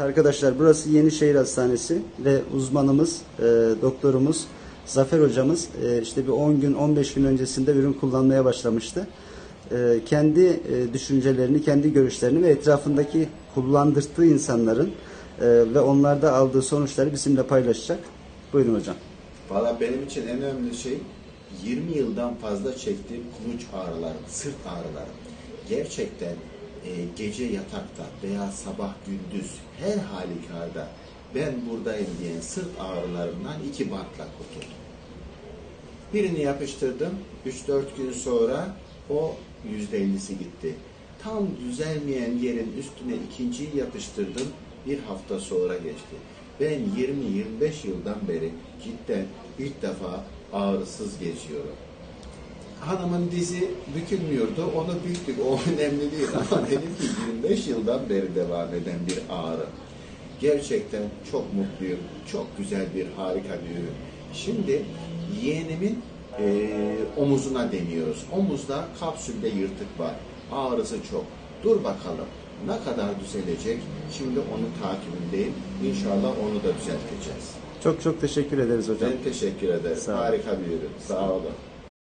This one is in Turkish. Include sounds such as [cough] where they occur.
Arkadaşlar burası Yenişehir Hastanesi ve uzmanımız, e, doktorumuz Zafer hocamız e, işte bir 10 gün 15 gün öncesinde ürün kullanmaya başlamıştı. E, kendi e, düşüncelerini, kendi görüşlerini ve etrafındaki kullandırdığı insanların e, ve onlarda aldığı sonuçları bizimle paylaşacak. Buyurun hocam. Valla benim için en önemli şey 20 yıldan fazla çektiğim kuluç ağrılarım, sırt ağrılarım. Gerçekten e, gece yatakta veya sabah gündüz her halükarda ben buradayım diyen sırt ağrılarından iki bantla kurtuldum. Birini yapıştırdım, 3-4 gün sonra o %50'si gitti. Tam düzelmeyen yerin üstüne ikinciyi yapıştırdım, bir hafta sonra geçti. Ben 20-25 yıldan beri cidden ilk defa ağrısız geziyorum. Hanımın dizi bükülmüyordu, onu büktük, o [laughs] önemli değil ama benimki 25 yıldan beri devam eden bir ağrı. Gerçekten çok mutluyum, çok güzel bir harika bir ürün. Şimdi yeğenimin eee, omuzuna deniyoruz. Omuzda kapsülde yırtık var, ağrısı çok. Dur bakalım ne kadar düzelecek, şimdi onu takibindeyim. İnşallah onu da düzelteceğiz. Çok çok teşekkür ederiz hocam. Ben teşekkür ederim. Sağ olun. Harika bir ürün. Sağ olun.